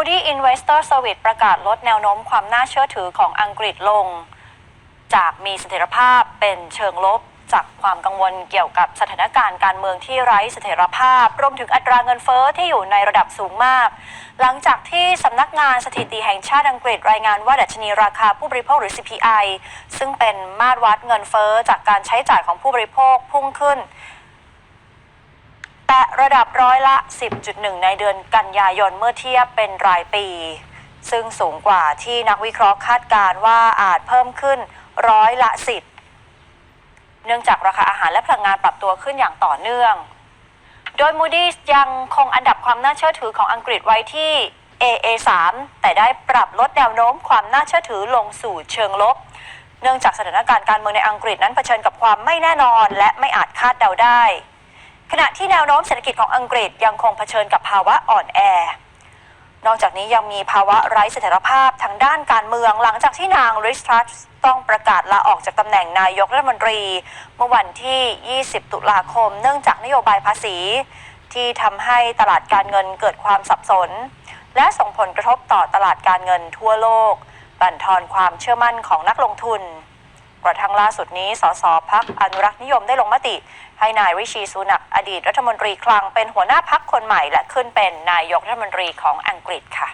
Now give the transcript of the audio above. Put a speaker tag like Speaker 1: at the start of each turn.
Speaker 1: Moody Investor Service ประกาศลดแนวโน้มความน่าเชื่อถือของอังกฤษลง จากมีเสถียรภาพเป็นเชิงลบ จากความกังวลเกี่ยวกับสถานการณ์การเมืองที่ไร้เสถียรภาพ รวมถึงอัตราเงินเฟ้อที่อยู่ในระดับสูงมาก หลังจากที่สำนักงานสถิติแห่งชาติอังกฤษรายงานว่าดัชนีราคาผู้บริโภคหรือ CPI ซึ่งเป็นมาตรวัดเงินเฟ้อจากการใช้จ่ายของผู้บริโภคพุ่งขึ้น แต่ระดับร้อยละ 10.1 ในเดือนกันยายนเมื่อเทียบเป็นรายปี ซึ่งสูงกว่าที่นักวิเคราะห์คาดการณ์ว่าอาจเพิ่มขึ้นร้อยละ 10 เนื่องจากราคาอาหารและพลังงานปรับตัวขึ้นอย่างต่อเนื่อง โดย Moody's ยังคงอันดับความน่าเชื่อถือของอังกฤษไว้ที่ AA3 แต่ได้ปรับลดแนวโน้มความน่าเชื่อถือลงสู่เชิงลบ เนื่องจากสถานการณ์การเมืองในอังกฤษนั้นเผชิญกับความไม่แน่นอนและไม่อาจคาดเดาได้ ขณะที่แนวโน้มเศรษฐกิจของอังกฤษยังคงเผชิญกับภาวะอ่อนแอ นอกจากนี้ยังมีภาวะไร้เสถียรภาพทางด้านการเมืองหลังจากที่นางริชทรัสต้องประกาศลาออกจากตำแหน่งนายกรัฐมนตรี เมื่อวันที่ 20 ตุลาคม เนื่องจากนโยบายภาษี ที่ทำให้ตลาดการเงินเกิดความสับสน และส่งผลกระทบต่อตลาดการเงินทั่วโลก บั่นทอนความเชื่อมั่นของนักลงทุน กระทั่งล่าสุดนี้สสพักอนุรักษ์นิยมได้ลงมติ ให้นายริชีสุนักอดีตรัฐมนตรีคลังเป็นหัวหน้าพักคนใหม่และขึ้นเป็นนายกรัฐมนตรีของอังกฤษค่ะ